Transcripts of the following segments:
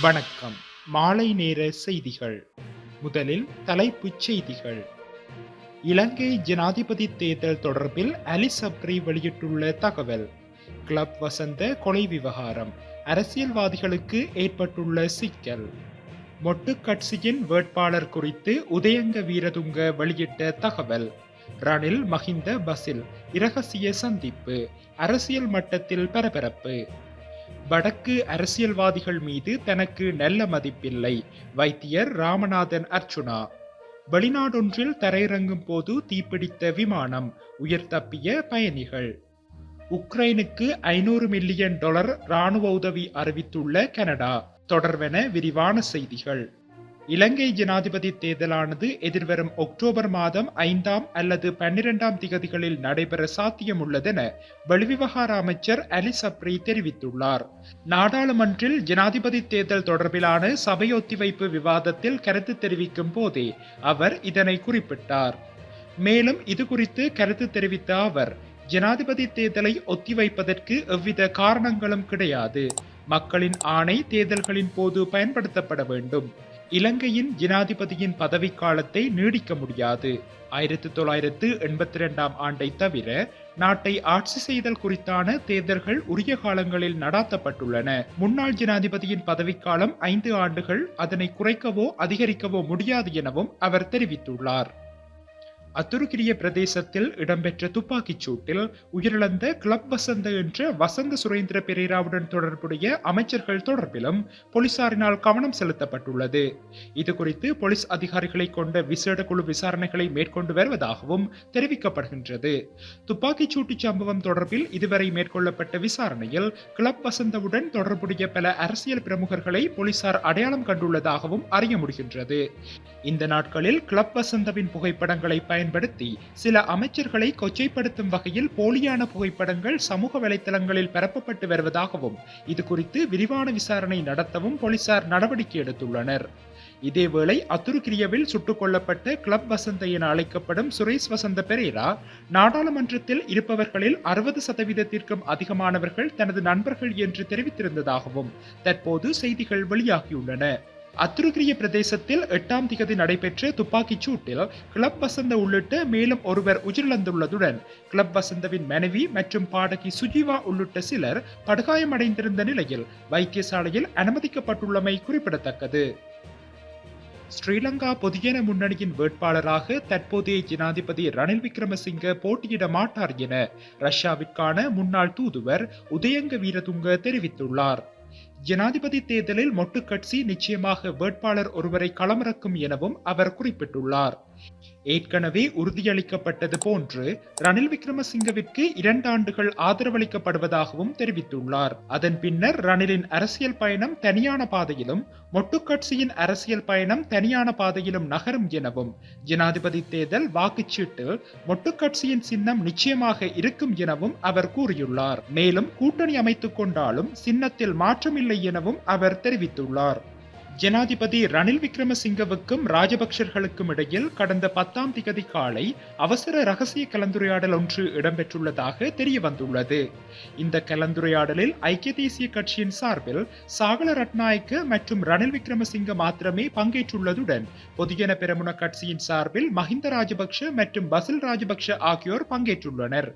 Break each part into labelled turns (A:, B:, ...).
A: வணக்கம். மாலை நேர செய்திகள். முதலில் தலைப்புச் செய்திகள். இலங்கை ஜனாதிபதி தேர்தல் தொடர்பில் அலி சப்ரி வெளியிட்டுள்ள தகவல். கிளப் வசந்த கொலை விவகாரம். அரசியல்வாதிகளுக்கு ஏற்பட்டுள்ள சிக்கல். மொட்டு கட்சியின் வேட்பாளர் குறித்து உதயங்க வீரதுங்க வெளியிட்ட தகவல். ரணில் மஹிந்த பசில் இரகசிய சந்திப்பு. அரசியல் மட்டத்தில் பரபரப்பு. வடக்கு அரசியல்வாதிகள் மீது தனக்கு நல்ல மதிப்பில்லை. வைத்தியர் ராமநாதன் அர்ச்சுனா வெளிநாடொன்றில் தரையிறங்கும் போது தீப்பிடித்த விமானம் உயிர் தப்பிய பயணிகள். உக்ரைனுக்கு ஐநூறு மில்லியன் டாலர் ராணுவ உதவி அறிவித்துள்ள கனடா. தொடர்வென விரிவான செய்திகள். இலங்கை ஜனாதிபதி தேர்தலானது எதிர்வரும் அக்டோபர் மாதம் ஐந்தாம் அல்லது பன்னிரெண்டாம் திகதிகளில் நடைபெற சாத்தியமுள்ளதென வெளிவிவகார அமைச்சர் அலி சப்ரி தெரிவித்துள்ளார். நாடாளுமன்றில் ஜனாதிபதி தேர்தல் தொடர்பிலான சபை ஒத்திவைப்பு விவாதத்தில் கருத்து தெரிவிக்கும் போதே அவர் இதனை குறிப்பிட்டார். மேலும் இது குறித்து கருத்து தெரிவித்த அவர் ஜனாதிபதி தேர்தலை ஒத்திவைப்பதற்கு எவ்வித காரணங்களும் கிடையாது. மக்களின் ஆணை தேர்தல்களின் போது பயன்படுத்தப்பட வேண்டும். இலங்கையின் ஜனாதிபதியின் பதவிக்காலத்தை நீடிக்க முடியாது. ஆயிரத்தி தொள்ளாயிரத்து எண்பத்தி இரண்டாம் ஆண்டை தவிர நாட்டை ஆட்சி செய்தல் குறித்தான தேர்தல்கள் உரிய காலங்களில் நடாத்தப்பட்டுள்ளன. முன்னாள் ஜனாதிபதியின் பதவிக்காலம் ஐந்து ஆண்டுகள் அதனை குறைக்கவோ அதிகரிக்கவோ முடியாது எனவும் அவர் தெரிவித்துள்ளார். அத்துருக்கிரிய பிரதேசத்தில் இடம்பெற்ற துப்பாக்கிச் சூட்டில் உயிரிழந்த கிளப் வசந்த என்ற வசந்த சுரேந்திர பெரேராவுடன் தொடர்புடைய அமைச்சர்கள் தொடர்பிலும் போலீசாரினால் கவனம் செலுத்தப்பட்டுள்ளது. இது குறித்து போலீஸ் அதிகாரிகளை கொண்ட விசேட குழு விசாரணைகளை மேற்கொண்டு வருவதாகவும் தெரிவிக்கப்படுகின்றது. துப்பாக்கிச் சூட்டு சம்பவம் தொடர்பில் இதுவரை மேற்கொள்ளப்பட்ட விசாரணையில் கிளப் வசந்தவுடன் தொடர்புடைய பல அரசியல் பிரமுகர்களை போலீசார் அடையாளம் கண்டுள்ளதாகவும் அறிய முடிகின்றது. இந்த நாட்களில் கிளப் வசந்தவின் புகைப்படங்களை பயன்படுத்தி சில அமைச்சர்களை கொச்சைப்படுத்தும் வகையில் போலியான புகைப்படங்கள் சமூக வலைதளங்களில் பரப்பப்பட்டு வருவதாகவும் இது குறித்து விரிவான விசாரணை நடத்தவும் போலீசார் நடவடிக்கை எடுத்துள்ளனர். இதேவேளை அத்துருக்கிரியவில் சுட்டுக் கொல்லப்பட்ட கிளப் வசந்த என அழைக்கப்படும் சுரேஷ் வசந்த பெரேரா நாடாளுமன்றத்தில் இருப்பவர்களில் அறுபது சதவீதத்திற்கும் அதிகமானவர்கள் தனது நண்பர்கள் என்று தெரிவித்திருந்ததாகவும் தற்போது செய்திகள் வெளியாகியுள்ளன. அத்துருக்கிய பிரதேசத்தில் எட்டாம் திகதி நடைபெற்ற துப்பாக்கிச் சூட்டில் கிளப் வசந்த உள்ளிட்ட மேலும் ஒருவர் உயிரிழந்துள்ளதுடன் கிளப் வசந்தவின் மனைவி மற்றும் பாடகி சுஜீவா உள்ளிட்ட சிலர் படுகாயமடைந்திருந்த நிலையில் வைத்தியசாலையில் அனுமதிக்கப்பட்டுள்ளமை குறிப்பிடத்தக்கது. ஸ்ரீலங்கா பொதுஜன முன்னணியின் வேட்பாளராக தற்போதைய ஜனாதிபதி ரணில் விக்ரமசிங்க போட்டியிட மாட்டார் என ரஷ்யாவிற்கான முன்னாள் தூதுவர் உதயங்க வீரதுங்க தெரிவித்துள்ளார். ஜனாதிபதி தேர்தலில் மொட்டு கட்சி நிச்சயமாக வேட்பாளர் ஒருவரை களமிறக்கும் எனவும் அவர் குறிப்பிட்டுள்ளார். ஏற்கனவே உறுதியளிக்கப்பட்டது போன்று ரணில் விக்ரமசிங்கவிற்கு இரண்டு ஆண்டுகள் ஆதரவளிக்கப்படுவதாகவும் தெரிவித்துள்ளார். அதன் பின்னர் ரணிலின் அரசியல் பயணம் தனியான பாதையிலும் மொட்டு கட்சியின் அரசியல் பயணம் தனியான பாதையிலும் நகரும் எனவும் ஜனாதிபதி தேர்தல் வாக்குச்சீட்டு மொட்டு கட்சியின் சின்னம் நிச்சயமாக இருக்கும் எனவும் அவர் கூறியுள்ளார். மேலும் கூட்டணி அமைத்துக் கொண்டாலும் சின்னத்தில் மாற்றமில்லை எனவும் அவர் தெரிவித்துள்ளார். ஜனாதிபதி ரணில் விக்ரமசிங்கவுக்கும் ராஜபக்சர்களுக்கும் இடையில் கடந்த பத்தாம் திகதி காலை அவசர ரகசிய கலந்துரையாடல் ஒன்று இடம்பெற்றுள்ளதாக தெரிய வந்துள்ளது இந்த கலந்துரையாடலில் ஐக்கிய தேசிய கட்சியின் சார்பில் சாகல ரட்நாயக்க மற்றும் ரணில் விக்ரமசிங்க மாத்திரமே பங்கேற்றுள்ளதுடன் பொதுஜன பெரமுன கட்சியின் சார்பில் மஹிந்த ராஜபக்ஷ மற்றும் பசில் ராஜபக்ஷ ஆகியோர் பங்கேற்றுள்ளனர்.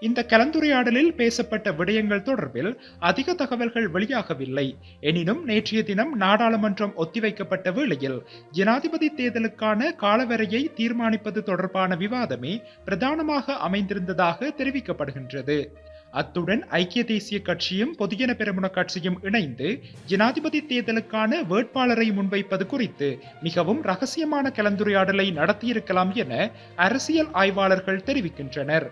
A: இந்த கலந்துரையாடலில் பேசப்பட்ட விடயங்கள் தொடர்பில் அதிக தகவல்கள் வெளியாகவில்லை. எனினும் நேற்றைய தினம் நாடாளுமன்றம் ஒத்திவைக்கப்பட்ட வேளையில் ஜனாதிபதி தேர்தலுக்கான காலவரையை தீர்மானிப்பது தொடர்பான விவாதமே பிரதானமாக அமைந்திருந்ததாக தெரிவிக்கப்படுகின்றது. அத்துடன் ஐக்கிய தேசிய கட்சியும் பொதுஜன பெருமுன கட்சியும் இணைந்து ஜனாதிபதி தேர்தலுக்கான வேட்பாளரை முன்வைப்பது குறித்து மிகவும் ரகசியமான கலந்துரையாடலை நடத்தியிருக்கலாம் என அரசியல் ஆய்வாளர்கள் தெரிவிக்கின்றனர்.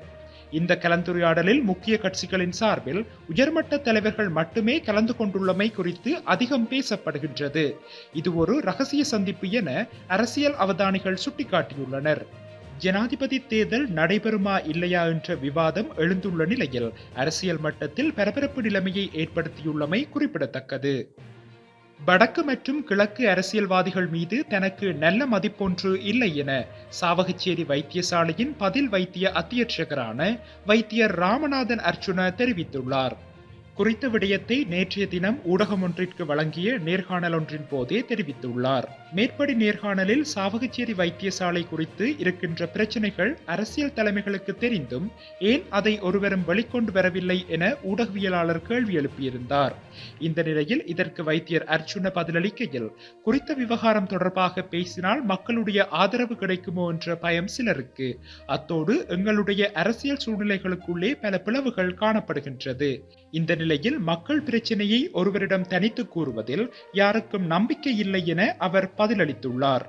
A: இந்த கலந்துரையாடலில் முக்கிய கட்சிகளின் சார்பில் உயர்மட்ட தலைவர்கள் மட்டுமே கலந்து கொண்டுள்ளமை குறித்து அதிகம் பேசப்படுகின்றது. இது ஒரு ரகசிய சந்திப்பு என அரசியல் அவதானிகள் சுட்டிக்காட்டியுள்ளனர். ஜனாதிபதி தேர்தல் நடைபெறுமா இல்லையா என்ற விவாதம் எழுந்துள்ள நிலையில் அரசியல் மட்டத்தில் பரபரப்பு நிலைமையை ஏற்படுத்தியுள்ளமை குறிப்பிடத்தக்கது. வடக்கு மற்றும் கிழக்கு அரசியல்வாதிகள் மீது தனக்கு நல்ல மதிப்பொன்று இல்லை என சாவகச்சேரி வைத்தியசாலையின் பதில் வைத்திய அத்தியட்சகரான வைத்தியர் ராமநாதன் அர்ச்சுன தெரிவித்துள்ளார். குறித்த விடயத்தை நேற்றைய தினம் ஊடகம் ஒன்றிற்கு வழங்கிய நேர்காணல் ஒன்றின் போதே தெரிவித்துள்ளார். மேற்படி நேர்காணலில் சாவகச்சேரி வைத்தியசாலை குறித்து இருக்கின்ற பிரச்சனைகள் அரசியல் தலைமைகளுக்கு தெரிந்தும் ஏன் அதை ஒருவரும் வெளிக்கொண்டு வரவில்லை என ஊடகவியலாளர் கேள்வி எழுப்பியிருந்தார். இந்த நிலையில் இதற்கு வைத்தியர் அர்ஜுன பதிலளிக்கையில் குறித்த விவகாரம் தொடர்பாக பேசினால் மக்களுடைய ஆதரவு கிடைக்குமோ என்ற பயம் சிலருக்கு. அத்தோடு எங்களுடைய அரசியல் சூழ்நிலைகளுக்குள்ளே பல பிளவுகள் காணப்படுகின்றது. இந்த நிலையில் மக்கள் பிரச்சினையை ஒருவரிடம் தனித்து கூறுவதில் யாருக்கும் நம்பிக்கை இல்லை என அவர் பதிலளித்துள்ளார்.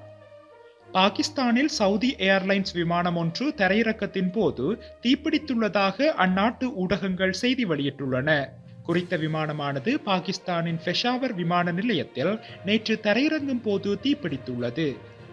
A: பாகிஸ்தானில் சவுதி ஏர்லைன்ஸ் விமானம் ஒன்று தரையிறக்கத்தின் போது தீப்பிடித்துள்ளதாக அந்நாட்டு ஊடகங்கள் செய்தி வெளியிட்டுள்ளன. குறித்த விமானமானது பாகிஸ்தானின் பெஷாவர் விமான நிலையத்தில் நேற்று தரையிறங்கும் போது தீப்பிடித்துள்ளது.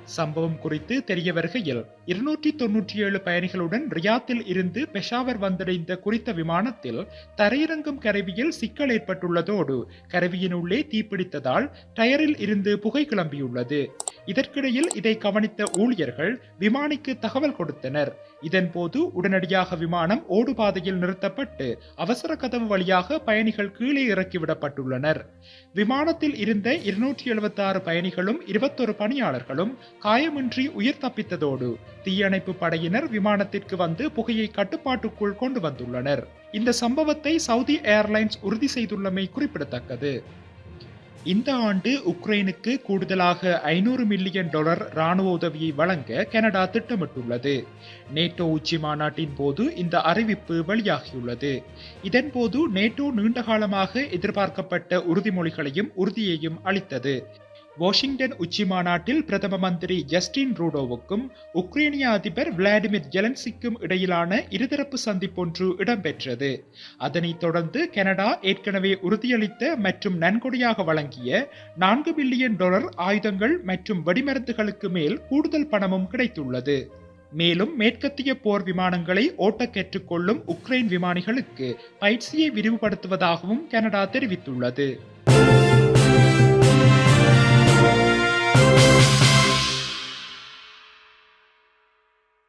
A: சம்பவம் குறித்து தெரிய வருகையில் இருநூற்றி தொன்னூற்றி ஏழு பயணிகளுடன் ரியாத்தில் இருந்து பெஷாவர் வந்தடைந்த குறித்த விமானத்தில் தரையிறங்கும் கருவியில் சிக்கல் ஏற்பட்டுள்ளதோடு கருவியின் உள்ளே தீப்பிடித்ததால் டயரில் இருந்து புகை கிளம்பியுள்ளது. இதற்கிடையில் இதை கவனித்த ஊழியர்கள் விமானிக்கு தகவல் கொடுத்தனர். இதன்போது உடனடியாக விமானம் ஓடுபாதையில் நிறுத்தப்பட்டு அவசர கதவு வழியாக பயணிகள் கீழே இறக்கிவிடப்பட்டுள்ளனர் விமானத்தில் இருந்த இருநூற்றி எழுபத்தி ஆறு பயணிகளும் இருபத்தொரு பணியாளர்களும் காயமின்றி உயிர் தப்பித்ததோடு தீயணைப்பு படையினர் விமானத்திற்கு வந்து புகையை கட்டுப்பாட்டுக்குள் கொண்டு வந்துள்ளனர். இந்த சம்பவத்தை சவுதி ஏர்லைன்ஸ் உறுதி செய்துள்ளமை குறிப்பிடத்தக்கது. இந்த ஆண்டு உக்ரைனுக்கு கூடுதலாக ஐநூறு மில்லியன் டாலர் ராணுவ உதவியை வழங்க கனடா திட்டமிட்டுள்ளது. நேட்டோ உச்சி மாநாட்டின் போது இந்த அறிவிப்பு வெளியாகியுள்ளது. இதன்போது நேட்டோ நீண்டகாலமாக எதிர்பார்க்கப்பட்ட உறுதிமொழிகளையும் உறுதியையும் அளித்தது. வாஷிங்டன் உச்சி மாநாட்டில் பிரதம மந்திரி ஜஸ்டின் ரூடோவுக்கும் உக்ரைனிய அதிபர் விளாடிமிர் ஜெலன்சிக்கும் இடையிலான இருதரப்பு சந்திப்பொன்று இடம்பெற்றது. அதனைத் தொடர்ந்து கனடா ஏற்கனவே உறுதியளித்த மற்றும் நன்கொடையாக வழங்கிய நான்கு பில்லியன் டாலர் ஆயுதங்கள் மற்றும் வெடிமருந்துகளுக்கு மேல் கூடுதல் பணமும் கிடைத்துள்ளது. மேலும் மேற்கத்திய போர் விமானங்களை ஓட்டக் கற்றுக்கொள்ளும் உக்ரைன் விமானிகளுக்கு பயிற்சியை விரிவுபடுத்துவதாகவும் கனடா தெரிவித்துள்ளது.